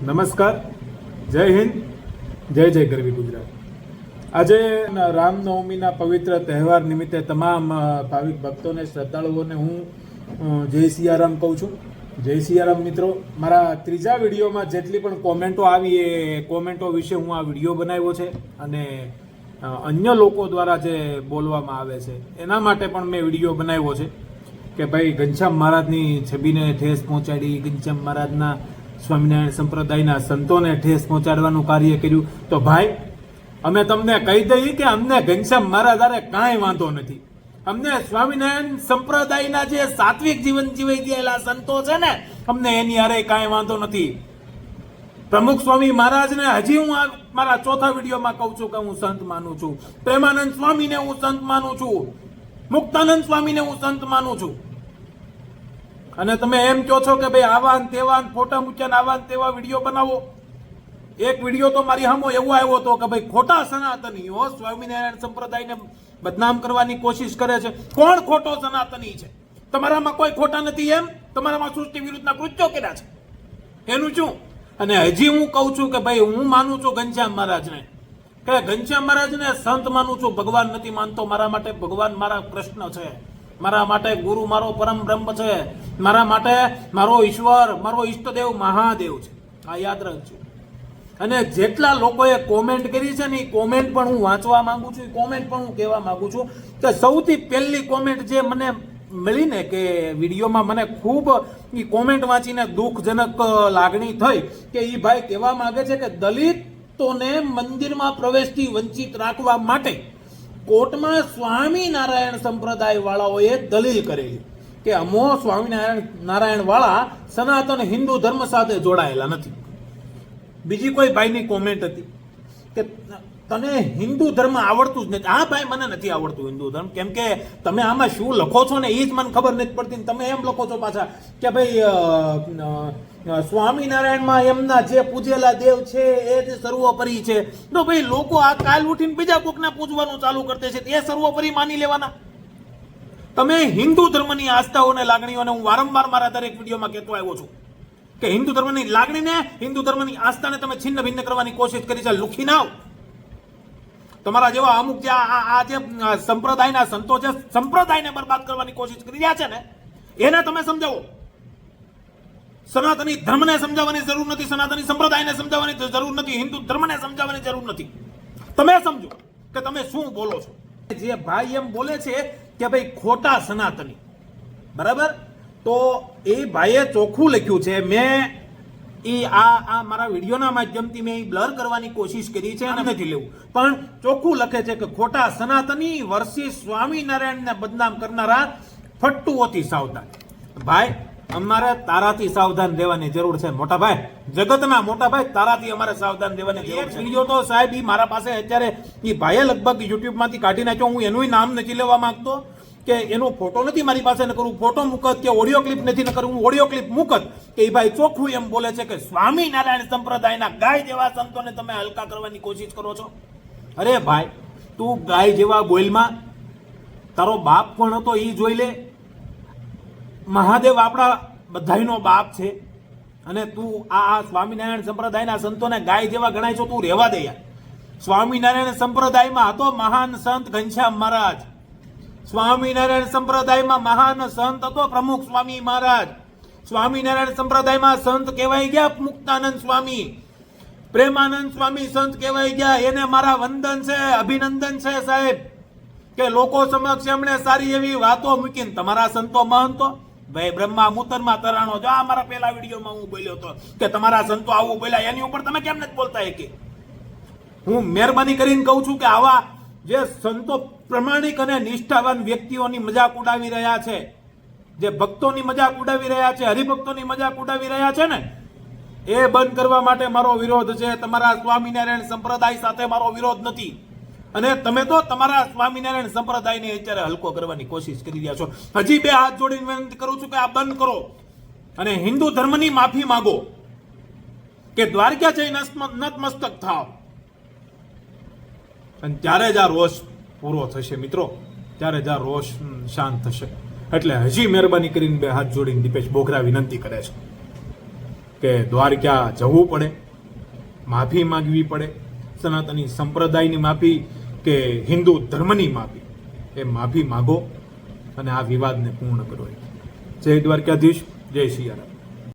નમસ્કાર. જય હિન્દ. જય જય ગરવી ગુજરાત. આજે રામનવમીના પવિત્ર તહેવાર નિમિત્તે તમામ ભાવિક ભક્તોને, શ્રદ્ધાળુઓને હું જય સિયારામ કહું છું. જય સિયારામ મિત્રો. મારા ત્રીજા વિડીયોમાં જેટલી પણ કોમેન્ટો આવી એ કોમેન્ટો વિશે હું આ વીડિયો બનાવ્યો છે અને અન્ય લોકો દ્વારા જે બોલવામાં આવે છે, એના માટે પણ મેં વીડિયો બનાવ્યો છે કે ભાઈ ઘનશ્યામ મહારાજની છબીને ઠેસ પહોંચાડી, ઘનશ્યામ મહારાજના સ્વામિનારાયણ સંપ્રદાયના સંતોને ઠેસ પહોંચાડવાનું કાર્ય કર્યું. તો ભાઈ, અમે તમને કહી દઈએ કે અમને ઘનશ્યામ મહારાજ હારે કાંઈ વાંધો નથી. અમને સ્વામિનારાયણ સંપ્રદાયના જે સાત્વિક જીવન જીવી ગયેલા સંતો છે ને, અમને એની હારે કાંઈ વાંધો નથી. પ્રમુખ સ્વામી મહારાજને હજી હું આ મારા ચોથા વિડીયોમાં કહું છું કે હું સંત માનું છું. પ્રેમાનંદ સ્વામીને હું સંત માનું છું. મુક્તાનંદ સ્વામીને હું સંત માનું છું. અને તમે એમ કહો છો કે ભાઈ આવા ને તેવા ફોટા મૂક્યા ને આવા ને તેવા વીડિયો બનાવો? એક વીડિયો તો મારી હામો એવો આવ્યો હતો કે ભાઈ ખોટા સનાતનીઓ સ્વામિનારાયણ સંપ્રદાયને બદનામ કરવાની કોશિશ કરે છે. કોણ ખોટો સનાતની છે? તમારામાં કોઈ ખોટા નથી એમ? તમારામાં સૃષ્ટિ વિરુદ્ધના કૃત્યો કર્યા છે? એનું શું? અને હજી હું કહું છું કે ભાઈ હું માનું છું ઘનશ્યામ મહારાજને. કે ઘનશ્યામ મહારાજને સંત માનું છું, ભગવાન નથી માનતો, મારા માટે ભગવાન મારા કૃષ્ણ છે. મારા માટે ગુરુ મારો પરમ બ્રહ્મ છે. મારા માટે મારો ઈશ્વર, મારો ઈષ્ટદેવ મહાદેવ છે. આ યાદ રાખજો. અને જેટલા લોકોએ કોમેન્ટ કરી છે ને એ કોમેન્ટ પણ હું વાંચવા માંગુ છું એ કોમેન્ટ પણ હું કહેવા માંગુ છું કે સૌથી પહેલી કોમેન્ટ જે મને મળીને કે વિડીયોમાં મને ખૂબ એ કોમેન્ટ વાંચીને દુઃખજનક લાગણી થઈ કે એ ભાઈ કહેવા માગે છે કે દલિતોને મંદિરમાં પ્રવેશથી વંચિત રાખવા માટે કોર્ટમાં સ્વામિનારાયણ સંપ્રદાય વાળાઓએ દલીલ કરેલી કે અમો સ્વામિનારાયણ નારાયણ વાળા સનાતન હિન્દુ ધર્મ સાથે જોડાયેલા નથી. બીજી કોઈ ભાઈની કોમેન્ટ હતી કે તને હિન્દુ ધર્મ આવડતું જ નથી. હા ભાઈ મને નથી આવડતું હિન્દુ ધર્મ. કેમ કે તમે આમાં શું લખો છો ને એ જ મને ખબર નથી પડતી તમે એમ લખો છો પાછા કે ભાઈ સ્વામિનારાયણમાં એમના જે પૂજેલા દેવ છે એ જ સર્વોપરી છે. તો ભાઈ, લોકો આ કાલ ઉઠીને બીજા કોકને પૂજવાનું ચાલુ કરતે છે એ સર્વોપરી માની લેવાના. તમે હિન્દુ ધર્મની આસ્થાઓને લાગણીઓને હું વારંવાર મારા દરેક વિડીયોમાં કહેતો આવ્યો છું. કે હિન્દુ ધર્મની લાગણીને, હિન્દુ ધર્મની આસ્થાને તમે છિન્ન ભિન્ન કરવાની કોશિશ કરી છે. લુખી નાવ. તમારા જેવા અમુક જે આ જે સંપ્રદાયના સંતો છે, સંપ્રદાયને બરબાદ કરવાની કોશિશ કરી રહ્યા છે ને, એને તમે સમજાવો. સનાતની ધર્મને સમજાવવાની જરૂર નથી, સનાતની સંપ્રદાયને સમજાવવાની જરૂર નથી, હિન્દુ ધર્મને સમજાવવાની જરૂર નથી. તમે સમજો કે તમે શું બોલો છો. જે ભાઈ એમ બોલે છે કે ભાઈ ખોટા સનાતની. બરાબર? તો એ ભાઈએ ચોખ્ખું લખ્યું છે. મેં એ આ આ મારા વિડીયોના માધ્યમથી મેં બ્લર કરવાની કોશિશ કરી છે અને નથી લેવું. પણ ચોખ્ખું લખે છે કે ખોટા સનાતની વર્ષી સ્વામિનારાયણને બદનામ કરનારા ફટ્ટુઓથી સાવધાન. ભાઈ અમારે તારાથી સાવધાન રહેવાની જરૂર છે મોટા ભાઈ. જગતના મોટા ભાઈ તારાથી અમારે સાવધાન રહેવાની જરૂર છે. વીડિયો તો સાહેબ એ મારા પાસે અત્યારે એ ભાઈએ લગભગ યુટ્યુબમાંથી કાઢી નાખ્યો હું એનું નામ નથી લેવા માંગતો. કે એનો ફોટો નથી મારી પાસે, ન કરું. ફોટો મૂકત કે ઓડિયો ક્લિપ નથી, ન કરું. હું ઓડિયો ક્લિપ મૂકત કે એ ભાઈ ચોખ્ખું એમ બોલે છે કે સ્વામિનારાયણ સંપ્રદાયના ગાય જેવા સંતોને તમે હલકા કરવાની કોશિશ કરો છો? અરે ભાઈ, તું ગાય જેવા બોલમાં તારો બાપ પણ હતો એ જોઈ લે. મહાદેવ આપણા બધાયનો બાપ છે. અને તું આ સ્વામિનારાયણ સંપ્રદાયના સંતોને ગાય જેવા ગણાય છો, તું રહેવા દે યાર. સ્વામિનારાયણ સંપ્રદાયમાં હતો મહાન સંત ઘનશ્યામ મહારાજ. સ્વામિનારાયણ સંપ્રદાયમાં મહાન સંત હતો પ્રમુખ સ્વામી મહારાજ. સ્વામિનારાયણ સંપ્રદાયમાં સંત કહેવાય ગયા મુક્તાનંદ સ્વામી. પ્રેમાનંદ સ્વામી સંત કહેવાય ગયા. એને મારા વંદન છે, અભિનંદન છે સાહેબ. કે લોકો સમક્ષ એમણે સારી એવી વાતો મૂકીને તમારા સંતો મહંતો ભાઈ બ્રહ્મા મૂતરમાં તરાણો જો, આ મારા પહેલા વિડીયોમાં હું બોલ્યો હતો કે તમારા સંતો આવું બોલ્યા, એની ઉપર તમે કેમ નથી બોલતા કે હું મહેરબાની કરીને કહું છું કે આવા જે સંતો પ્રમાણિક અને નિષ્ઠાવાન વ્યક્તિઓની મજાક ઉડાવી રહ્યા છે, જે ભક્તોની મજાક ઉડાવી રહ્યા છે, હરિભક્તોની મજાક ઉડાવી રહ્યા છે ને, એ બંધ કરવા માટે મારો વિરોધ છે. તમારા સ્વામિનારાયણ સંપ્રદાય સાથે મારો વિરોધ નથી. અને તમે તો તમારા સ્વામિનારાયણ સંપ્રદાયને અત્યારે હલકો કરવાની કોશિશ કરી રહ્યા છો. હજી બે હાથ જોડીને વિનંતી કરું છું કે આ બંધ કરો. અને હિન્દુ ધર્મની માફી માંગો કે દ્વારકા જઈ નતમસ્તક થાવ. અને ત્યારે જ આ રોષ પૂરો થશે, મિત્રો. ત્યારે જ આ રોષ શાંત થશે. એટલે હજી મહેરબાની કરીને બે હાથ જોડીને દીપેશ બોગરા વિનંતી કરે છે કે દ્વારકા જવું પડે, માફી માગવી પડે, સનાતની સંપ્રદાયની માફી કે હિન્દુ ધર્મની માફી, એ માફી માગો અને આ વિવાદને પૂર્ણ કરો. જય દ્વારકાધીશ, જય સિયારામ